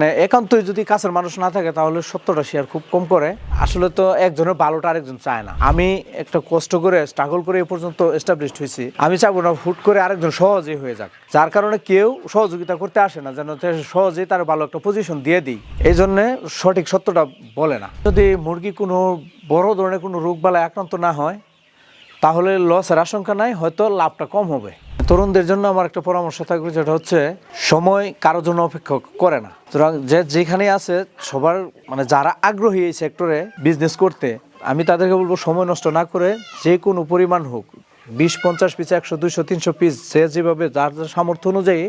মানে একান্তই যদি কাছের মানুষ না থাকে, তাহলে সত্যটা শেয়ার খুব কম করে। আসলে তো একজনের ভালোটা আরেকজন চায় না। আমি একটা কষ্ট করে স্ট্রাগল করে এ পর্যন্ত এস্টাবলিশড হয়েছি। আমি চাবো না হুট করে আরেকজন সহজেই হয়ে যাক। যার কারণে কেউ সহযোগিতা করতে আসে না, যেন সে সহজেই তার ভালো একটা পজিশন দিয়ে দিই। এই জন্যে সঠিক সত্যটা বলে না। যদি মুরগি কোনো বড় ধরনের কোনো রোগ বালায় আক্রান্ত না হয়, তাহলে লসের আশঙ্কা নাই, হয়তো লাভটা কম হবে। তরুণদের জন্য আমার একটা পরামর্শ থাকবে, যেটা হচ্ছে সময় কারোর জন্য অপেক্ষা করে না। সুতরাং যে যেখানে আছে, সবার মানে যারা আগ্রহী এই সেক্টরে বিজনেস করতে, আমি তাদেরকে বলব সময় নষ্ট না করে যে কোনো পরিমাণ হোক, বিশ, পঞ্চাশ পিস একশো, দুইশো, তিনশো পিস সে যেভাবে যার যার সামর্থ্য অনুযায়ী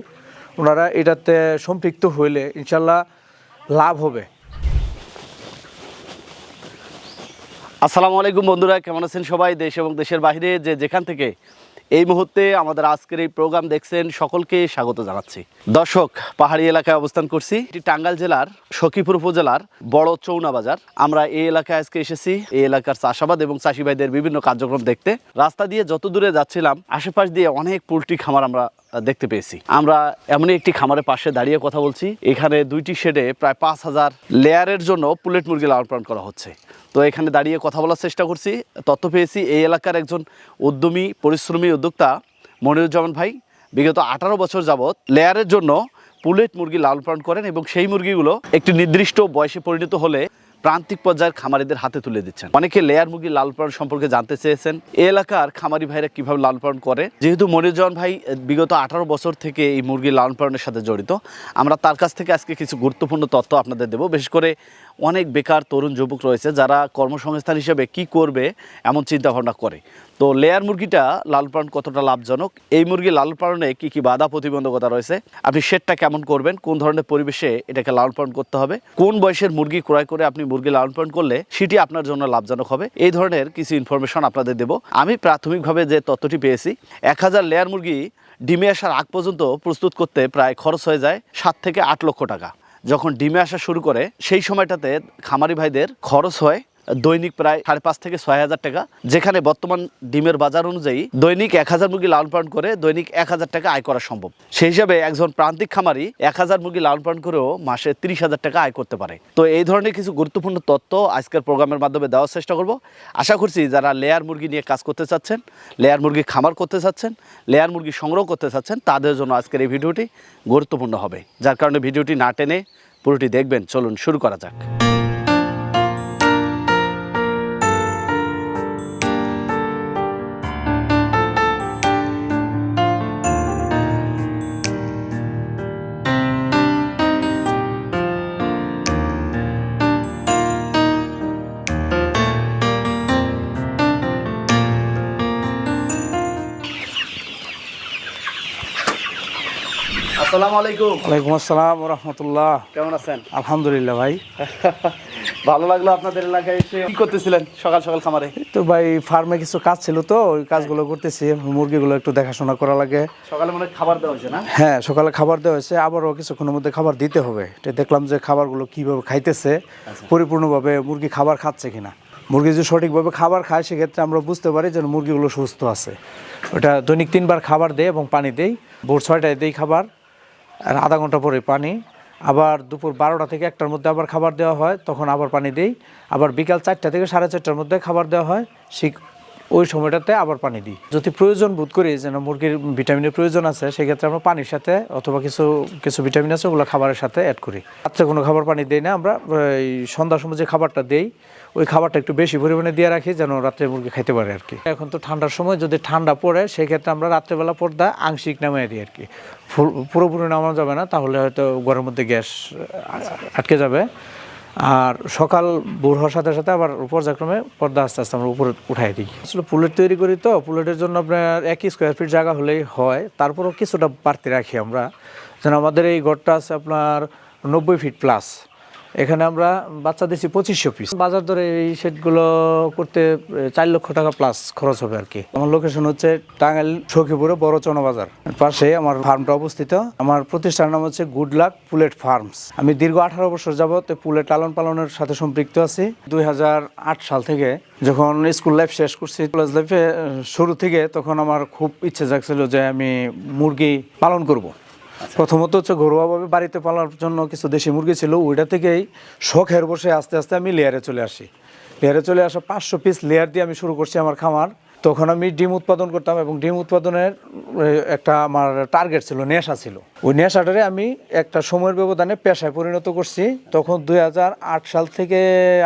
ওনারা এটাতে সম্পৃক্ত হইলে ইনশাল্লাহ লাভ হবে। আসসালামু আলাইকুম বন্ধুরা, কেমন আছেন সবাই? দেশ এবং দেশের বাইরে যে যেখান থেকে এই মুহূর্তে আমাদের আজকের এই প্রোগ্রাম দেখছেন সকলকে স্বাগত জানাচ্ছি। দর্শক, পাহাড়ি এলাকায় অবস্থান করছি। এটি টাঙ্গাল জেলার সখীপুর উপজেলার বড় চৌনা বাজার। আমরা এই এলাকায় আজকে এসেছি। এই এলাকার চাষাবাদ এবং চাষি ভাইদের বিভিন্ন কার্যক্রম দেখতে। রাস্তা দিয়ে যত দূরে যাচ্ছিলাম, আশেপাশ দিয়ে অনেক পোলট্রি খামার আমরা দেখতে পেয়েছি। আমরা এমনই একটি খামারের পাশে দাঁড়িয়ে কথা বলছি। এখানে দুইটি শেডে প্রায় পাঁচ হাজার লেয়ারের জন্য পুলেট মুরগি লালন পালন করা হচ্ছে। তো এখানে দাঁড়িয়ে কথা বলার চেষ্টা করছি। তথ্য পেয়েছি, এই এলাকার একজন উদ্যমী, পরিশ্রমী উদ্যোক্তা মনিরুজ্জামান ভাই। বিগত আঠারো বছর যাবৎ লেয়ারের জন্য পুলেট মুরগি লালন পালন করেন এবং সেই মুরগিগুলো একটি নির্দিষ্ট বয়সে পরিণত হলে প্রান্তিক পর্যায়ের খামারিদের হাতে তুলে দিচ্ছেন। অনেকে লেয়ার মুরগি লাল পালন সম্পর্কে জানতে চেয়েছেন। এ এলাকার খামারি ভাইরা কীভাবে লাল পালন করে? যেহেতু মনিরজন ভাই বিগত আঠারো বছর থেকে এই মুরগি লালন পালনের সাথে জড়িত। আমরা তার কাছ থেকে আজকে কিছু গুরুত্বপূর্ণ তথ্য আপনাদের দেবো। বিশেষ করে অনেক বেকার তরুণ যুবক রয়েছে যারা কর্মসংস্থান হিসেবে কি করবে এমন চিন্তা ভাবনা করে। তো লেয়ার মুরগিটা লালন পালন কতটা লাভজনক? এই মুরগি লালন পালনে কি কি বাধা প্রতিবন্ধকতা রয়েছে? আপনি শেডটা কেমন করবেন? কোন ধরনের পরিবেশে এটাকে লালন পালন করতে হবে? কোন বয়সের মুরগি ক্রয় করে আপনি মুরগি লালন পালন করলে সেটি আপনার জন্য লাভজনক হবে? এই ধরনের কিছু ইনফরমেশন আপনাদের দেব। আমি প্রাথমিকভাবে যে তথ্যটি পেয়েছি, এক হাজার লেয়ার মুরগি ডিমে আসার আগ পর্যন্ত প্রস্তুত করতে প্রায় খরচ হয়ে যায় সাত থেকে আট লক্ষ টাকা। যখন ডিমে আসা শুরু করে সেই সময়টাতে খামারি ভাইদের খরচ হয় দৈনিক প্রায় সাড়ে পাঁচ থেকে ছয় হাজার টাকা, যেখানে বর্তমান ডিমের বাজার অনুযায়ী দৈনিক এক হাজার মুরগি লালন পালন করে দৈনিক এক হাজার টাকা আয় করা সম্ভব। সেই হিসাবে একজন প্রান্তিক খামারি এক হাজার মুরগি লালন পালন করেও মাসে তিরিশ হাজার টাকা আয় করতে পারে। তো এই ধরনের কিছু গুরুত্বপূর্ণ তথ্য আজকের প্রোগ্রামের মাধ্যমে দেওয়ার চেষ্টা করব। আশা করছি যারা লেয়ার মুরগি নিয়ে কাজ করতে চাচ্ছেন, লেয়ার মুরগি খামার করতে চাচ্ছেন, লেয়ার মুরগি সংগ্রহ করতে চাচ্ছেন, তাদের জন্য আজকের এই ভিডিওটি গুরুত্বপূর্ণ হবে। যার কারণে ভিডিওটি না টেনে পুরোটি দেখবেন। চলুন শুরু করা যাক। আসসালামু আলাইকুম। ওয়ালাইকুম আসসালাম রহমতুল্লাহ কেমন আছেন? আলহামদুলিল্লাহ ভাই। ভালো লাগল আপনাদের এলাকায় এসে। কি করতেছিলেন সকাল সকাল খামারে? তো ভাই ফার্মে কিছু কাজ ছিল তো ওই কাজগুলো করতেছি। মুরগিগুলো একটু দেখাশোনা করা লাগে। সকালে মনে খাবার দেওয়া হয়েছে না? হ্যাঁ সকালে খাবার দেওয়া হয়েছে। আবারও কিছুক্ষণের মধ্যে খাবার দিতে হবে। এটা দেখলাম যে খাবারগুলো কীভাবে খাইতেছে পরিপূর্ণভাবে মুরগি খাবার খাচ্ছে কিনা। মুরগি যদি সঠিকভাবে খাবার খায় সেক্ষেত্রে আমরা বুঝতে পারি যে মুরগিগুলো সুস্থ আছে। ওটা দৈনিক তিনবার খাবার দেয় এবং পানি দেই। ভোর ছয়টায় দেই খাবার। আর আধা ঘণ্টা পরে পানি। আবার দুপুর বারোটা থেকে একটার মধ্যে আবার খাবার দেওয়া হয়, তখন আবার পানি দিই। আবার বিকাল চারটা থেকে সাড়ে চারটার মধ্যে খাবার দেওয়া হয়, সেই ওই সময়টাতে আবার পানি দিই। যদি প্রয়োজন বোধ করি, যেন মুরগির ভিটামিনের প্রয়োজন আছে, সেক্ষেত্রে আমরা পানির সাথে অথবা কিছু কিছু ভিটামিন আছে, ওগুলো খাবারের সাথে অ্যাড করি। রাত্রে কোনো খাবার পানি দিই না, আমরা, এই সন্ধ্যার সময় যে খাবারটা দেই ওই খাবারটা একটু বেশি পরিমাণে দিয়ে রাখি যেন রাত্রে মুরগি খাইতে পারে আর কি। এখন তো ঠান্ডার সময় যদি ঠান্ডা পড়ে, সেক্ষেত্রে আমরা রাত্রেবেলা পর্দা আংশিক নামিয়ে দিই আর কি। পুরোপুরি নামানো যাবে না, তাহলে হয়তো ঘরের মধ্যে গ্যাস আটকে যাবে। আর সকাল ভোর হওয়ার সাথে সাথে আবার পর্যায়ক্রমে পর্দা আস্তে আস্তে আমরা উপরে উঠাই দিই। আসলে পুলেট তৈরি করি তো, পুলেটের জন্য আপনার এক স্কোয়ার ফিট জায়গা হলেই হয়। তারপরেও কিছুটা বাড়তি রাখি আমরা। যেন আমাদের এই ঘরটা আছে আপনার নব্বই ফিট প্লাস এখানে আমরা বাচ্চা দিচ্ছি পঁচিশশো পিস বাজার দরে এই সেটগুলো করতে চার লক্ষ টাকা প্লাস খরচ হবে আর কি। আমার লোকেশন হচ্ছে টাঙ্গাইল সখীপুরে বড় চনা বাজার পাশে আমার ফার্মটা অবস্থিত। আমার প্রতিষ্ঠানের নাম হচ্ছে গুড লাক পুলেট ফার্মস আমি দীর্ঘ আঠারো বছর এই পুলেট লালন পালনের সাথে সম্পৃক্ত আছি। দুই হাজার আট সাল থেকে যখন স্কুল লাইফ শেষ করছি কলেজ লাইফে শুরু থেকে তখন আমার খুব ইচ্ছে জাগছিল যে আমি মুরগি পালন করব। প্রথমত হচ্ছে ঘরোয়াভাবে বাড়িতে পালার জন্য কিছু দেশি মুরগি ছিল, ওইটা থেকেই শখের বসে আস্তে আস্তে আমি লেয়ারে চলে আসি। লেয়ারে চলে আসা পাঁচশো পিস লেয়ার দিয়ে আমি শুরু করছি আমার খামার। তখন আমি ডিম উৎপাদন করতাম এবং ডিম উৎপাদনের একটা আমার টার্গেট ছিল, নেশা ছিল। ওই নেশাটারে আমি একটা সময়ের ব্যবধানে পেশায় পরিণত করছি। তখন দুই হাজার আট সাল থেকে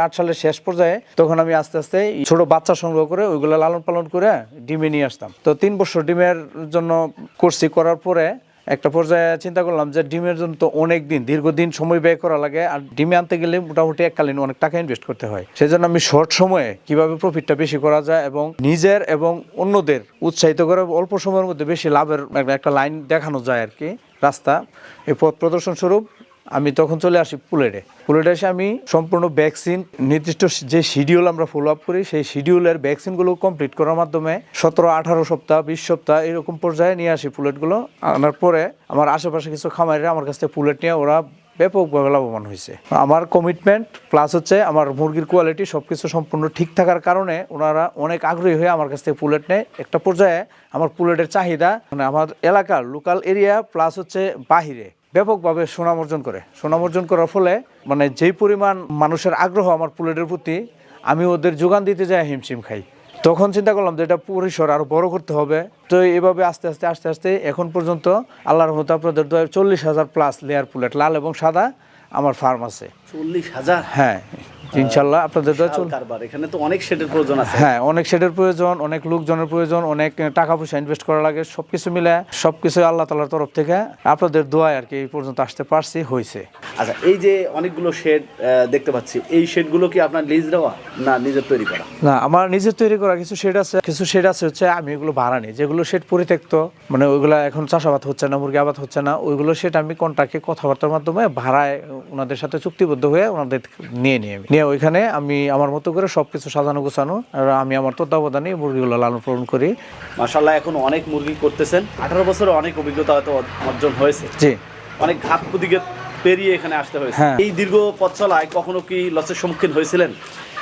আট সালের শেষ পর্যায়ে তখন আমি আস্তে আস্তে ছোট বাচ্চা সংগ্রহ করে ওইগুলো লালন পালন করে ডিমে নিয়ে আসতাম। তো তিন বছর ডিমের জন্য করছি করার পরে একটা পর্যায়ে চিন্তা করলাম যে ডিমের জন্য তো অনেক দিন, দীর্ঘদিন সময় ব্যয় করা লাগে আর ডিমে আনতে গেলে মোটামুটি এককালীন অনেক টাকা ইনভেস্ট করতে হয়। সেই জন্য আমি শর্ট সময়ে কীভাবে প্রফিটটা বেশি করা যায় এবং নিজের এবং অন্যদের উৎসাহিত করে অল্প সময়ের মধ্যে বেশি লাভের একটা- লাইন দেখানো যায় আর কি রাস্তা, এই পথ প্রদর্শন স্বরূপ আমি তখন চলে আসি পুলেটে পুলেটে এসে আমি সম্পূর্ণ ভ্যাকসিন নির্দিষ্ট যে শিডিউল আমরা ফলো আপ করি, সেই শিডিউলের ভ্যাকসিনগুলো কমপ্লিট করার মাধ্যমে সতেরো, আঠারো সপ্তাহ, বিশ সপ্তাহ এরকম পর্যায়ে নিয়ে আসি পুলেটগুলো আনার পরে আমার আশেপাশে কিছু খামারিরা আমার কাছ থেকে পুলেট নিয়ে ওরা ব্যাপকভাবে লাভবান হয়েছে। আমার কমিটমেন্ট প্লাস হচ্ছে আমার মুরগির কোয়ালিটি সব কিছু সম্পূর্ণ ঠিক থাকার কারণে ওনারা অনেক আগ্রহী হয়ে আমার কাছ থেকে পুলেট নেয়। একটা পর্যায়ে আমার পুলেটের চাহিদা মানে আমার এলাকার লোকাল এরিয়া প্লাস হচ্ছে বাহিরে। ব্যাপকভাবে সুনাম অর্জন করে। সুনাম অর্জন করার ফলে মানে যেই পরিমাণ মানুষের আগ্রহ আমার পুলেটের প্রতি আমি ওদের যোগান দিতে যাই হিমশিম খাই। তখন চিন্তা করলাম যে এটা পরিসর আরও বড় করতে হবে। তো এভাবে আস্তে আস্তে আস্তে আস্তে এখন পর্যন্ত আল্লাহ রহমত আপনাদের চল্লিশ হাজার প্লাস লেয়ার পুলেট লাল এবং সাদা আমার ফার্ম আছে। চল্লিশ হাজার? হ্যাঁ। ইনশাল্লাহ আপনাদের কারবার এখানে তো অনেক শেডের প্রয়োজন আছে। হ্যাঁ অনেক শেডের প্রয়োজন অনেক লোকজনের প্রয়োজন অনেক টাকা পয়সা ইনভেস্ট করা লাগে সব কিছু মিলে সব কিছু আল্লাহ তালার তরফ থেকে আপনাদের দোয়ায় আর কি এই পর্যন্ত আসতে পারছি হয়েছে। আচ্ছা এই যে অনেকগুলো শেড দেখতে পাচ্ছি এই শেডগুলো কি আপনার লিজ দেওয়া না নিজের তৈরি করা? না আমার নিজের তৈরি করা কিছু শেড আছে কিছু শেড আছে হচ্ছে আমি এগুলো ভাড়া নিই যেগুলো শেড পরিত্যক্ত মানে ওইগুলো এখন চাষাবাদ হচ্ছে না মুরগি আবাদ হচ্ছে না ওইগুলো শেড আমি কন্ট্রাক্টে কথাবার্তার মাধ্যমে ভাড়ায় ওনাদের সাথে চুক্তিবদ্ধ হয়ে ওনাদের নিয়ে নিয়ে আমি। নিয়ে ওইখানে আমি আমার মতো করে সব কিছু সাজানো গোছানো আর আমি আমার তত্ত্বাবধানে মুরগিগুলো লালন পালন করি। মাসাল্লাহ এখন অনেক মুরগি করতেছেন। আঠারো বছরে অনেক অভিজ্ঞতা হয়তো অর্জন হয়েছে। জি। অনেক ঘাত প্রতিঘাত পেরিয়ে এখানে আসতে হয়েছে। হ্যাঁ। এই দীর্ঘ পথ চলায় কখনো কি লসের সম্মুখীন হয়েছিলেন?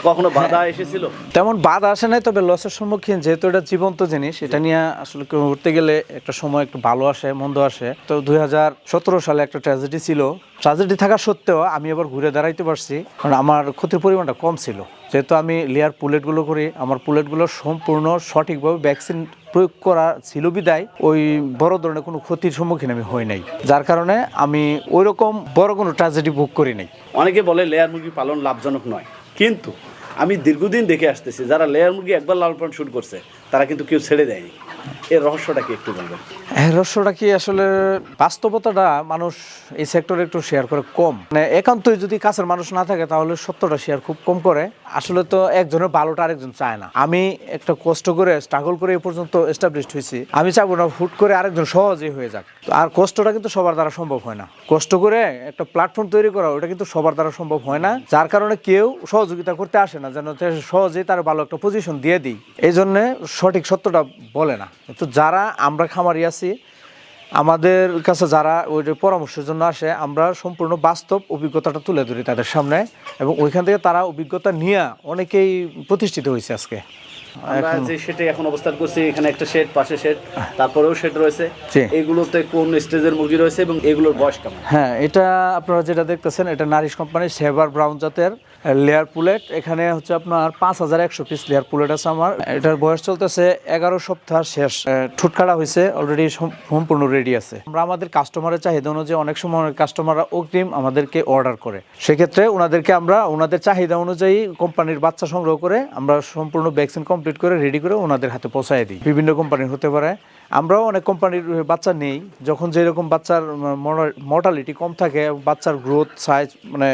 কখনো বাধা এসেছিল? তেমন বাদ আসে নাই তবে লসের সম্মুখীন যেহেতু এটা জীবন্ত জিনিস এটা নিয়ে আসলে কেউ ঘুরতে গেলে একটা সময় একটু ভালো আসে মন্দ আসে। তো দুই হাজার সতেরো সালে একটা ট্র্যাজেডি ছিল। ট্র্যাজেডি থাকা সত্ত্বেও আমি আবার ঘুরে দাঁড়াইতে পারছি কারণ আমার ক্ষতির পরিমাণটা কম ছিল। যেহেতু আমি লেয়ার পুলেটগুলো করি আমার পুলেটগুলো সম্পূর্ণ সঠিকভাবে ভ্যাকসিন প্রয়োগ করা ছিল বিদায়। ওই বড় ধরনের কোনো ক্ষতির সম্মুখীন আমি হই নাই। যার কারণে আমি ওই রকম বড় কোনো ট্র্যাজেডি ভোগ করি নাই। অনেকে বলে লেয়ার মুরগি পালন লাভজনক নয়। কিন্তু আমি দীর্ঘদিন দেখে আসতেছি, যারা লেয়ার মুরগি একবার লাল পালন শুট করছে, তারা কিন্তু কেউ ছেড়ে দেয়নি। এর রহস্যটা কি একটু বলবেন? হ্যাঁ রহস্যটা কি আসলে বাস্তবতাটা মানুষ এই সেক্টরে একটু শেয়ার করে কম। মানে একান্তই যদি কাছের মানুষ না থাকে, তাহলে সত্যটা শেয়ার খুব কম করে। আসলে তো একজনের ভালোটা আরেকজন চায় না। আমি একটা কষ্ট করে স্ট্রাগল করে এই পর্যন্ত এস্টাবলিশড হয়েছি। আমি চাবো না হুট করে আরেকজন সহজেই হয়ে যাক। আর কষ্টটা কিন্তু সবার দ্বারা সম্ভব হয় না। কষ্ট করে একটা প্ল্যাটফর্ম তৈরি করা, ওটা কিন্তু সবার দ্বারা সম্ভব হয় না। যার কারণে কেউ সহযোগিতা করতে আসে না, যেন সহজেই তার ভালো একটা পজিশন দিয়ে দিই। এই জন্যে সঠিক সত্যটা বলে না। কিন্তু যারা আমরা খামারি আছি আমাদের কাছে যারা ওই যে পরামর্শের জন্য আসে আমরা সম্পূর্ণ বাস্তব অভিজ্ঞতাটা তুলে ধরি তাদের সামনে এবং ওইখান থেকে তারা অভিজ্ঞতা নিয়ে অনেকেই প্রতিষ্ঠিত হয়েছে আজকে। আমরা যে শেডে এখন অবস্থান করছি এখানে একটা শেড পাশে শেড তারপরেও শেড রয়েছে। এগুলোতে কোন স্টেজের মুরগি রয়েছে এবং এগুলোর বয়স কেমন? হ্যাঁ এটা আপনারা যেটা দেখতেছেন এটা নারিশ কোম্পানির সেভার ব্রাউন জাতের লেয়ার পুলেট এখানে হচ্ছে আপনার পাঁচ হাজার একশো পিস লেয়ার পুলেট আছে আমার। এটার বয়স চলতেছে এগারো সপ্তাহ শেষ। ঠুট কাটা হয়েছে অলরেডি সম্পূর্ণ রেডি আছে। আমরা আমাদের কাস্টমারের চাহিদা অনুযায়ী অনেক সময় কাস্টমাররা অগ্রিম আমাদেরকে অর্ডার করে। সেক্ষেত্রে ওনাদেরকে আমরা ওনাদের চাহিদা অনুযায়ী কোম্পানির বাচ্চা সংগ্রহ করে আমরা সম্পূর্ণ ভ্যাকসিন কমপ্লিট করে রেডি করে ওনাদের হাতে পৌঁছায় দিই। বিভিন্ন কোম্পানির হতে পারে আমরাও অনেক কোম্পানির বাচ্চা নেই। যখন যেরকম বাচ্চার মর্টালিটি কম থাকে বাচ্চার গ্রোথ সাইজ মানে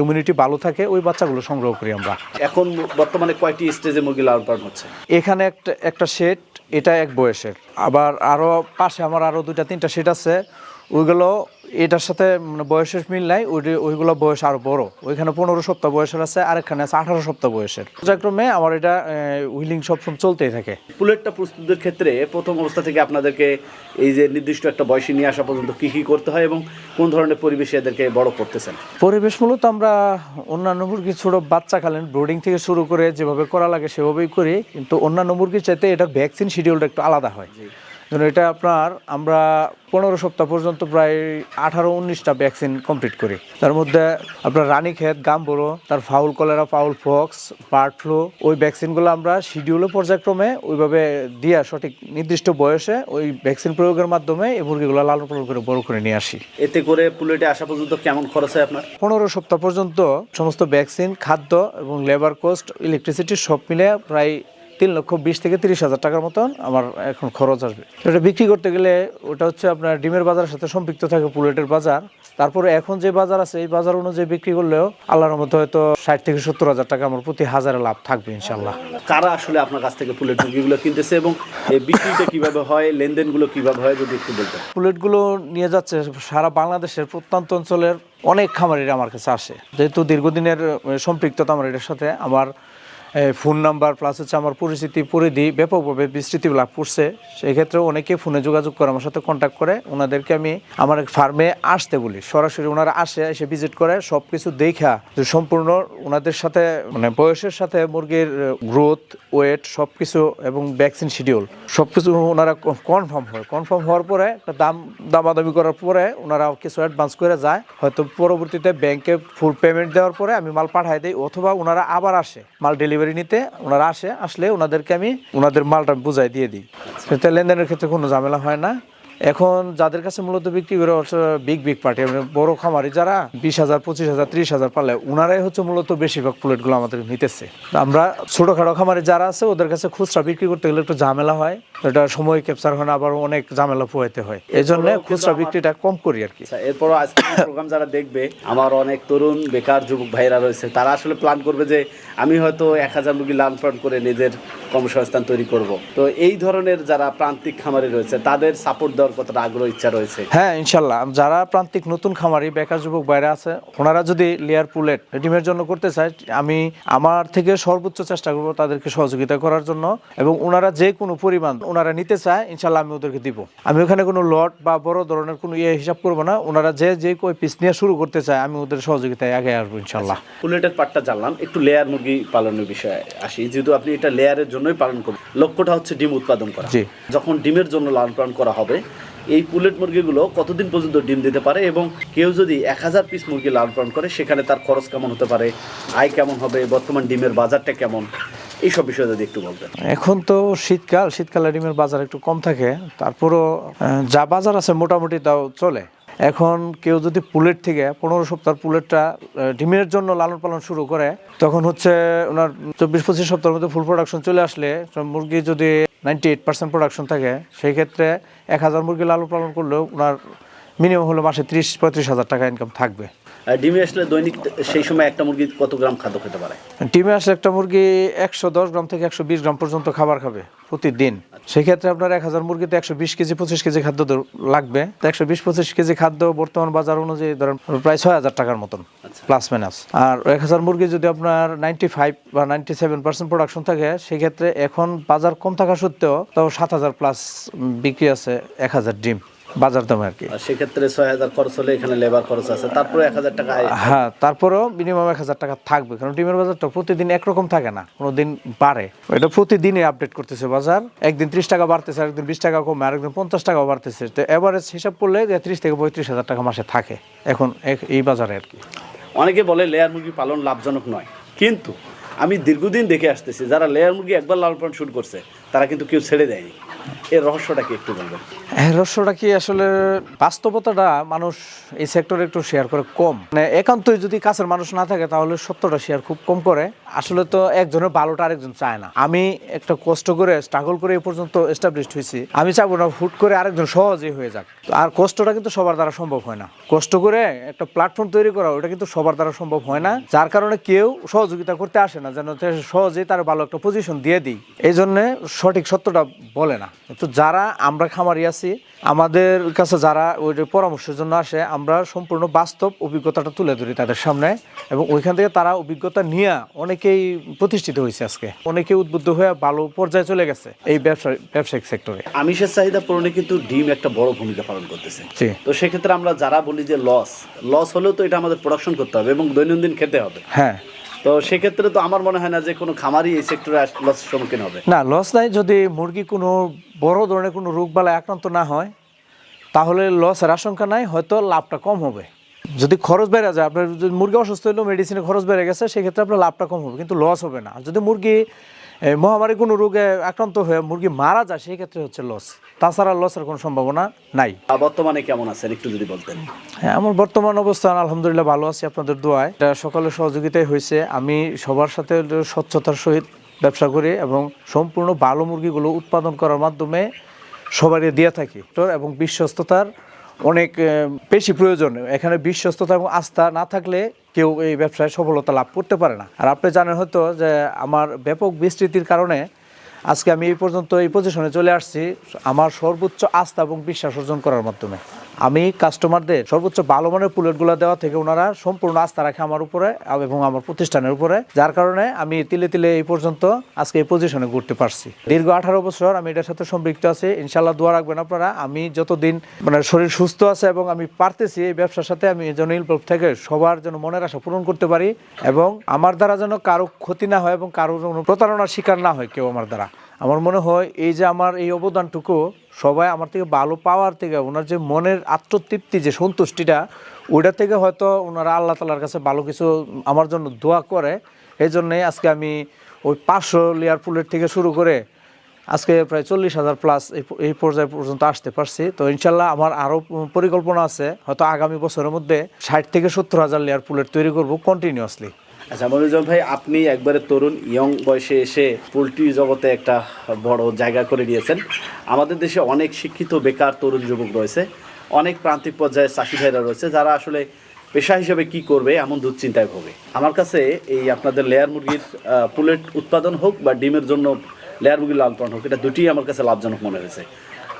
ইমিউনিটি ভালো থাকে ওই বাচ্চাগুলো সংগ্রহ করি আমরা। এখন বর্তমানে কয়টি স্টেজে মুরগি লালন পালন হচ্ছে? এখানে একটা একটা শেড এটা এক বয়সের। আবার আরও পাশে আমার আরও দুইটা তিনটা শেড আছে। ওইগুলো এটার সাথে মানে বয়সের মিল নাই ওই ওইগুলো বয়স আরও বড়। ওইখানে পনেরো সপ্তাহ বয়সের আছে আরেকখানে আছে আঠারো সপ্তাহ বয়সের। পর্যায়ক্রমে আমার এটা উইলিং সবসময় চলতেই থাকে। পুলেটটা প্রস্তুতের ক্ষেত্রে প্রথম অবস্থা থেকে আপনাদেরকে এই যে নির্দিষ্ট একটা বয়সে নিয়ে আসা পর্যন্ত কি কি করতে হয় এবং কোন ধরনের পরিবেশে এদেরকে বড় করতেছেন? পরিবেশ মূলত আমরা অন্যান্য মুরগি ছোট বাচ্চাকালীন ব্রোডিং থেকে শুরু করে যেভাবে করা লাগে সেভাবেই করি কিন্তু অন্যান্য মুরগির চাইতে এটার ভ্যাকসিন শিডিউলটা একটু আলাদা হয়। এটা আপনার আমরা পনেরো সপ্তাহ পর্যন্ত প্রায় আঠারো উনিশটা ভ্যাকসিন কমপ্লিট করি। তার মধ্যে আপনার রানীক্ষেত গাম্বুরো তার fowl cholera fowl pox bird flu ওই ভ্যাকসিনগুলো আমরা শিডিউলে পর্যায়ক্রমে ওইভাবে দিয়া সঠিক নির্দিষ্ট বয়সে ওই ভ্যাকসিন প্রয়োগের মাধ্যমে এই মুরগিগুলো লালন পালন করে বড় করে নিয়ে আসি। এতে করে পুলেটে আসা পর্যন্ত কেমন খরচ হয় আপনার? পনেরো সপ্তাহ পর্যন্ত সমস্ত ভ্যাকসিন খাদ্য এবং লেবার কস্ট ইলেকট্রিসিটি সব মিলে প্রায় তিন লক্ষ বিশ থেকে তিরিশ হাজার টাকার মতন আমার এখন খরচ আসবে। এটা বিক্রি করতে গেলে ওটা হচ্ছে আপনার ডিমের বাজারের সাথে সম্পৃক্ত থাকে পুলেটের বাজার। তারপরে এখন যে বাজার আছে এই বাজার অনুযায়ী বিক্রি করলেও আল্লাহর মতো হয়তো ষাট থেকে সত্তর হাজার টাকা আমার প্রতি হাজারে লাভ থাকবে ইনশাল্লাহ কারা আসলে আপনার কাছ থেকে পুলেট মুরগিগুলো কিনতেছে এবং এই বিক্রিটা কীভাবে হয় লেনদেনগুলো কীভাবে হয় যদি একটু বলতেন। পুলেটগুলো নিয়ে যাচ্ছে সারা বাংলাদেশের প্রত্যন্ত অঞ্চলের অনেক খামারিরা আমার কাছে আসে। যেহেতু দীর্ঘদিনের সম্পৃক্ততা আমার এটার সাথে আমার ফোন নাম্বার প্লাস হচ্ছে আমার পরিচিতি পরিধি ব্যাপকভাবে বিস্তৃতি লাভ করছে। সেক্ষেত্রে অনেকে ফোনে যোগাযোগ করে আমার সাথে কন্ট্যাক্ট করে। ওনাদেরকে আমি আমার ফার্মে আসতে বলি। সরাসরি ওনারা আসে, এসে ভিজিট করে সব কিছু দেখা সম্পূর্ণ ওনাদের সাথে মানে বয়সের সাথে, মুরগির গ্রোথ ওয়েট সব কিছু এবং ভ্যাকসিন শিডিউল সব কিছু ওনারা কনফার্ম হয়। কনফার্ম হওয়ার পরে দাম, দামাদামি করার পরে ওনারা কিছু অ্যাডভান্স করে যায়। হয়তো পরবর্তীতে ব্যাংকে ফুল পেমেন্ট দেওয়ার পরে আমি মাল পাঠাই দিই, অথবা ওনারা আবার আসে, মাল ডেলিভারি নিতে, ওনারা আসে, আসলে ওনাদেরকে আমি, ওনাদের মালটা বুঝাই দিয়ে দিই। সেটা লেনদেনের ক্ষেত্রে কোনো ঝামেলা হয় না। এখন যাদের কাছে মূলত বিক্রি করে হচ্ছে বিগ বিগ পার্টি মানে বড় খামারি যারা বিশ হাজার পঁচিশ হাজার ত্রিশ হাজার পালে ওনারাই হচ্ছে মূলত বেশিরভাগ প্লেটগুলো আমাদের নিতেছে। আমরা ছোটোখাটো খামারি যারা আছে ওদের কাছে খুচরা বিক্রি করতে গেলে একটু ঝামেলা হয়। এটা সময় ক্যাপচার হয় না আবার অনেক ঝামেলা পোয়াইতে হয়। এই জন্য খুচরা বিক্রিটা কম করি আর কি আচ্ছা এরপরও আজকে প্রোগ্রাম যারা দেখবে আমার অনেক তরুণ বেকার যুবক ভাইরা রয়েছে তারা আসলে প্ল্যান করবে যে আমি হয়তো এক হাজার মুরগি লালন পালন করে নিজের কর্মসংস্থান তৈরি করব। তো এই ধরনের যারা প্রান্তিক খামারি রয়েছে তাদের সাপোর্ট দেওয়ার কতটা আগ্রহ ইচ্ছা রয়েছে? হ্যাঁ ইনশাল্লাহ। যারা প্রান্তিক নতুন খামারি বেকার যুবক বাইরে আছে ওনারা যদি লেয়ার পুলেট ডিমের জন্য করতে চায় আমি আমার থেকে সর্বোচ্চ চেষ্টা করব তাদেরকে সহযোগিতা করার জন্য এবং ওনারা যে কোনো পরিমাণ ওনারা নিতে চায় ইনশাল্লাহ আমি ওদেরকে দিব। আমি ওখানে কোনো লট বা বড় ধরনের কোনো ইয়ে হিসাব করব না। ওনারা যে যে কই পিস নিয়ে শুরু করতে চায় আমি ওদের সহযোগিতায় আগে আসব ইনশাল্লাহ। পুলেটের পাটটা জানলাম। একটু লেয়ার মুরগি পালনের বিষয়ে আসি। যেহেতু আপনি এটা লেয়ারের জন্যই পালন করবেন লক্ষ্যটা হচ্ছে ডিম উৎপাদন করা। যখন ডিমের জন্য লালন পালন করা হবে এই পুলেট মুরগিগুলো কতদিন পর্যন্ত ডিম দিতে পারে এবং কেউ যদি এক হাজার পিস মুরগি লালন পালন করে, সেখানে তার খরচ কেমন হতে পারে, আয় কেমন হবে, বর্তমান ডিমের বাজারটা কেমন, এইসব বিষয়ে যদি একটু বলতেন। এখন তো শীতকাল, শীতকালে ডিমের বাজার একটু কম থাকে, তারপরও যা বাজার আছে মোটামুটি তাও চলে। এখন কেউ যদি পুলেট থেকে পনেরো সপ্তাহ পুলেটটা ডিমের জন্য লালন পালন শুরু করে, তখন হচ্ছে ওনার চব্বিশ পঁচিশ সপ্তাহের মধ্যে ফুল প্রোডাকশন চলে আসলে মুরগি যদি নাইনটি এইট পার্সেন্ট প্রোডাকশন থাকে। সেই ক্ষেত্রে এক হাজার মুরগি লালন পালন করলেও ওনার মিনিমাম হলো মাসে ত্রিশ পঁয়ত্রিশ হাজার টাকা ইনকাম থাকবে। ডিমে আসলে দৈনিক সেই সময় একটা মুরগি কত গ্রাম খাদ্য খেতে পারে? ডিমে আসলে একটা মুরগি একশো দশ গ্রাম থেকে একশো বিশ গ্রাম পর্যন্ত খাবার খাবে। প্রতিদিন। সেক্ষেত্রে আপনার এক হাজার মুরগিতে একশো বিশ কেজি পঁচিশ কেজি খাদ্য লাগবে। তো একশো বিশ পঁচিশ কেজি খাদ্য বর্তমান বাজার অনুযায়ী ধরেন প্রায় ছয় হাজার টাকার মতন প্লাস মাইনাস আর এক হাজার মুরগি যদি আপনার নাইনটি ফাইভ বা নাইনটি সেভেন পার্সেন্ট প্রোডাকশন থাকে সেক্ষেত্রে এখন বাজার কম থাকা সত্ত্বেও তাও সাত হাজার প্লাস বিক্রি আছে এক হাজার ডিম। বাজার দামে আর কি। সেক্ষেত্রে ছয় হাজার খরচ হলে এখানে লেবার খরচ আছে। তারপরে এক হাজার টাকা হ্যাঁ। তারপরেও মিনিমাম এক হাজার টাকা থাকবে। কারণ ডিমের বাজারটা প্রতিদিন একরকম থাকে না কোনো দিন বাড়ে। এটা প্রতিদিনই আপডেট করতেছে বাজার। একদিন ত্রিশ টাকা বাড়তেছে বিশ টাকা কমে আরেকদিন পঞ্চাশ টাকাও বাড়তেছে। তো এভারেজ হিসাব করলে ত্রিশ থেকে পঁয়ত্রিশ হাজার টাকা মাসে থাকে এখন এই বাজারে আর কি। অনেকে বলে লেয়ার মুরগি পালন লাভজনক নয়। কিন্তু আমি দীর্ঘদিন দেখে আসতেছি যারা লেয়ার মুরগি একবার লালন পালন শুরু করছে তারা কিন্তু কেউ ছেড়ে দেয়নি। এর রহস্যটা কি একটু বলবেন? হ্যাঁ, রহস্যটা কি আসলে বাস্তবতাটা মানুষ এই সেক্টরে একটু শেয়ার করে কম। মানে একান্তই যদি কাছের মানুষ না থাকে তাহলে সত্যটা শেয়ার খুব কম করে। আসলে তো একজনের ভালোটা আরেকজন চায় না। আমি একটা কষ্ট করে স্ট্রাগল করে এ পর্যন্ত এস্টাবলিশড হয়েছি। আমি চাবো না হুট করে আরেকজন সহজেই হয়ে যাক। আর কষ্টটা কিন্তু সবার দ্বারা সম্ভব হয় না। কষ্ট করে একটা প্ল্যাটফর্ম তৈরি করা ওটা কিন্তু সবার দ্বারা সম্ভব হয় না। যার কারণে কেউ সহযোগিতা করতে আসে না যেন সহজেই তার ভালো একটা পজিশন দিয়ে দিই। এই জন্যে সঠিক সত্যটা বলে না। তো যারা আমরা খামারি আছি আমাদের কাছে যারা ওই পরামর্শের জন্য আসে আমরা সম্পূর্ণ বাস্তব অভিজ্ঞতাটা তুলে ধরি তাদের সামনে এবং ওইখান থেকে তারা অভিজ্ঞতা নিয়ে অনেকেই প্রতিষ্ঠিত হয়েছে আজকে। অনেকে উদ্বুদ্ধ হয়ে ভালো পর্যায়ে চলে গেছে এই ব্যবসা ব্যবসায়িক সেক্টরে। আমিষের চাহিদা পূরণে কিন্তু ডিম একটা বড় ভূমিকা পালন করতেছে। তো সেক্ষেত্রে আমরা যারা বলি যে লস লস হলেও তো এটা আমাদের প্রোডাকশন করতে হবে এবং দৈনন্দিন খেতে হবে। হ্যাঁ। তো সেক্ষেত্রে তো আমার মনে হয় না যে কোনো খামারই এই সেক্টরে লস সম্মুখীন হবে। না লস নাই যদি মুরগি কোনো বড় ধরনের কোনো রোগ বালায় আক্রান্ত না হয়, তাহলে লসের আশঙ্কা নাই, হয়তো লাভটা কম হবে। যদি খরচ বেড়ে যায়, আপনার যদি মুরগি অসুস্থ হলেও মেডিসিনে খরচ বেড়ে গেছে, সেক্ষেত্রে আপনার লাভটা কম হবে, কিন্তু লস হবে না। যদি মুরগি মহামারী কোনো রোগে আক্রান্ত হয়ে মুরগি মারা যায় সেই ক্ষেত্রে হচ্ছে লস তাছাড়া লসের কোনো সম্ভাবনা নাই। বর্তমানে কেমন আছেন? একটু যদি বলতেন। হ্যাঁ আমার বর্তমান অবস্থান আলহামদুলিল্লাহ ভালো আছি আপনাদের দোয়ায়। এটা সকলের সহযোগিতায় হয়েছে। আমি সবার সাথে স্বচ্ছতার সহিত ব্যবসা করি এবং সম্পূর্ণ ভালো মুরগিগুলো উৎপাদন করার মাধ্যমে সবারই দিয়ে থাকি। এবং বিশ্বস্ততার অনেক বেশি প্রয়োজন। এখানে বিশ্বস্ততা এবং আস্থা না থাকলে কেউ এই ব্যবসায় সফলতা লাভ করতে পারে না। আর আপনি জানেন হয়তো যে আমার ব্যাপক বিস্তৃতির কারণে আজকে আমি এই পর্যন্ত এই পজিশনে চলে আসছি, আমার সর্বোচ্চ আস্থা এবং বিশ্বাস অর্জন করার মাধ্যমে। আমি কাস্টমারদের সর্বোচ্চ ভালো মানের পুলেটগুলো দেওয়া থেকে ওনারা সম্পূর্ণ আস্থা রাখে আমার উপরে এবং আমার প্রতিষ্ঠানের উপরে, যার কারণে আমি তিলে তিলে এই পর্যন্ত আজকে এই পজিশনে ঘুরতে পারছি। দীর্ঘ আঠারো বছর আমি এটার সাথে সম্পৃক্ত আছি ইনশাল্লাহ দোয়া রাখবেন আপনারা। আমি যতদিন মানে শরীর সুস্থ আছে এবং আমি পারতেছি এই ব্যবসার সাথে, আমি যেন ইনভলভ থেকে সবার যেন মনের আশা পূরণ করতে পারি এবং আমার দ্বারা যেন কারও ক্ষতি না হয় এবং কারও প্রতারণার শিকার না হয় কেউ আমার দ্বারা। আমার মনে হয় এই যে আমার এই অবদানটুকু সবাই আমার থেকে ভালো পাওয়ার থেকে, ওনার যে মনের আত্মতৃপ্তি, যে সন্তুষ্টিটা, ওইটা থেকে হয়তো ওনারা আল্লাহ তালার কাছে ভালো কিছু আমার জন্য দোয়া করে। এই জন্যে আজকে আমি ওই পাঁচশো লেয়ার ফুলের থেকে শুরু করে আজকে প্রায় চল্লিশ হাজার প্লাস এই পর্যায়ে পর্যন্ত আসতে পারছি। তো ইনশাল্লাহ আমার আরও পরিকল্পনা আছে, হয়তো আগামী বছরের মধ্যে ষাট থেকে সত্তর হাজার লেয়ার ফুলের তৈরি করব কন্টিনিউয়াসলি আচ্ছা মনিরুজ্জামান ভাই, আপনি একবারে তরুণ, ইয়ং বয়সে এসে পোলট্রি জগতে একটা বড় জায়গা করে নিয়েছেন। আমাদের দেশে অনেক শিক্ষিত, বেকার তরুণ যুবক রয়েছে। অনেক প্রান্তিক পর্যায়ে চাষি ভাইরা রয়েছে, যারা আসলে পেশা হিসেবে কি করবে এমন দুশ্চিন্তায় ভোগে। আমার কাছে এই আপনাদের লেয়ার মুরগির পুলেট উৎপাদন হোক বা ডিমের জন্য লেয়ার মুরগির লালন হোক, এটা দুটি আমার কাছে লাভজনক মনে হয়েছে।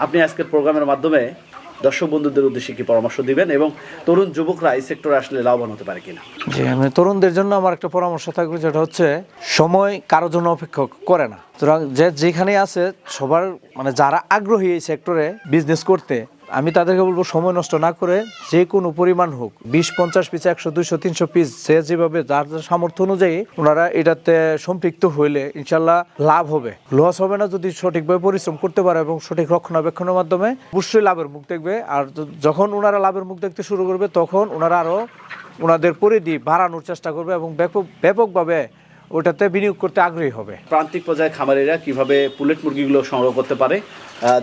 আপনি আজকের প্রোগ্রামের মাধ্যমে দর্শক বন্ধুদের উদ্দেশ্যে কি পরামর্শ দিবেন এবং তরুণ যুবকরা এই সেক্টরে আসলে লাভবান হতে পারে কিনা? জি, আমি তরুণদের জন্য আমার একটা পরামর্শ থাকবে, যেটা হচ্ছে সময় কারোর জন্য অপেক্ষা করে না। সুতরাং যে যেখানে আছে, সবার মানে যারা আগ্রহী এই সেক্টরে বিজনেস করতে আমি তাদেরকে বলব, সময় নষ্ট না করে যে কোনো পরিমাণ হোক, বিশ, পঞ্চাশ পিস একশো, দুইশো, তিনশো পিস যে যেভাবে যার যার সামর্থ্য অনুযায়ী ওনারা এটাতে সম্পৃক্ত হইলে ইনশাল্লাহ লাভ হবে। লস হবে না যদি সঠিকভাবে পরিশ্রম করতে পারে এবং সঠিক রক্ষণাবেক্ষণের মাধ্যমে অবশ্যই লাভের মুখ দেখবে। আর যখন ওনারা লাভের মুখ দেখতে শুরু করবে, তখন ওনারা আরও ওনাদের পরিধি বাড়ানোর চেষ্টা করবে এবং ব্যাপক, ব্যাপকভাবে ওটাতে বিনিয়োগ করতে আগ্রহী হবে। প্রান্তিক পর্যায়ে খামারিরা কীভাবে পুলেট মুরগিগুলো সংগ্রহ করতে পারে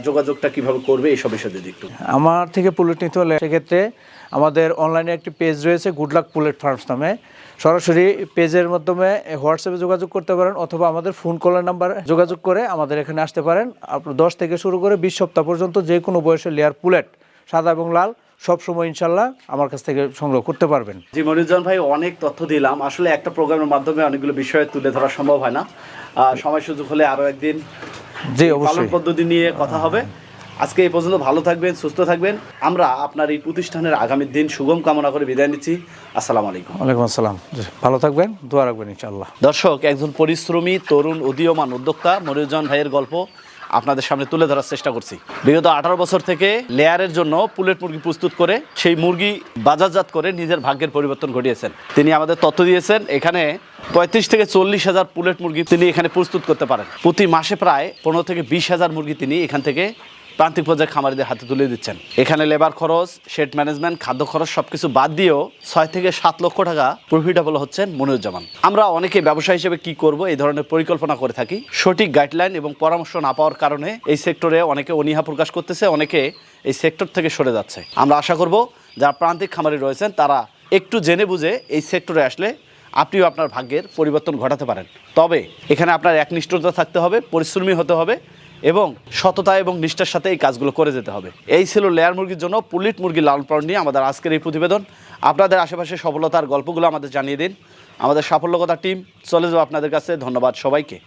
যোগাযোগটা কীভাবে করবে এইসব বিষয়ে যদি একটু আমার থেকে পুলেট নিতে হলে সেক্ষেত্রে আমাদের অনলাইনে একটি পেজ রয়েছে গুড লাক পুলেট ফার্মস নামে। সরাসরি পেজের মাধ্যমে হোয়াটসঅ্যাপে যোগাযোগ করতে পারেন অথবা আমাদের ফোন কলের নাম্বারে যোগাযোগ করে আমাদের এখানে আসতে পারেন। আপনার দশ থেকে শুরু করে বিশ সপ্তাহ পর্যন্ত যে কোনো বয়সের লেয়ার পুলেট সাদা এবং লাল। সব সময় ইনশাল্লাহ আমার কাছ থেকে সংগ্রহ করতে পারবেন। জি মনিরুজ্জামান ভাই অনেক তথ্য দিলাম। আসলে একটা প্রোগ্রামের মাধ্যমে অনেকগুলো বিষয় তুলে ধরা সম্ভব হয় না। সময় সুযোগ হলে আরও একদিন জি অবশ্যই। পদ্ধতি নিয়ে কথা হবে। আজকে এই পর্যন্ত ভালো থাকবেন সুস্থ থাকবেন। আমরা আপনার এই প্রতিষ্ঠানের আগামী দিন সুগম কামনা করে বিদায় নিচ্ছি। আসসালামু আলাইকুম। ওয়ালাইকুম আসসালাম। ভালো থাকবেন দোয়া রাখবেন ইনশাল্লাহ। দর্শক একজন পরিশ্রমী তরুণ উদীয়মান উদ্যোক্তা মনিরুজ্জামান ভাইয়ের গল্প আপনাদের সামনে তুলে ধরার চেষ্টা করছি। বিগত আঠারো বছর থেকে লেয়ারের জন্য পুলেট মুরগি প্রস্তুত করে সেই মুরগি বাজারজাত করে নিজের ভাগ্যের পরিবর্তন ঘটিয়েছেন। তিনি আমাদের তথ্য দিয়েছেন, এখানে পঁয়ত্রিশ থেকে চল্লিশ হাজার পুলেট মুরগি তিনি এখানে প্রস্তুত করতে পারেন। প্রতি মাসে প্রায় পনেরো থেকে বিশ হাজার মুরগি তিনি এখান থেকে প্রান্তিক পর্যায়ে খামারিদের হাতে তুলে দিচ্ছেন। এখানে লেবার খরচ শেড ম্যানেজমেন্ট খাদ্য খরচ সবকিছু বাদ দিয়েও ছয় থেকে সাত লক্ষ টাকা প্রফিটেবল হচ্ছেন মনিরুজ্জামান। আমরা অনেকে ব্যবসা হিসেবে কি করব এই ধরনের পরিকল্পনা করে থাকি। সঠিক গাইডলাইন এবং পরামর্শ না পাওয়ার কারণে এই সেক্টরে অনেকে অনীহা প্রকাশ করতেছে, অনেকে এই সেক্টর থেকে সরে যাচ্ছে। আমরা আশা করব যারা প্রান্তিক খামারি রয়েছেন, তারা একটু জেনে বুঝে এই সেক্টরে আসলে আপনিও আপনার ভাগ্যের পরিবর্তন ঘটাতে পারেন। তবে এখানে আপনার একনিষ্ঠতা থাকতে হবে, পরিশ্রমী হতে হবে এবং সততা এবং নিষ্ঠার সাথে এই কাজগুলো করে যেতে হবে। এই ছিল লেয়ার মুরগির জন্য পুলিট মুরগি লালন পালন নিয়ে আমাদের আজকের এই প্রতিবেদন। আপনাদের আশেপাশে সফলতার গল্পগুলো আমাদের জানিয়ে দিন। আমাদের সাফল্যকতা টিম, চলে যাব আপনাদের কাছে। ধন্যবাদ সবাইকে।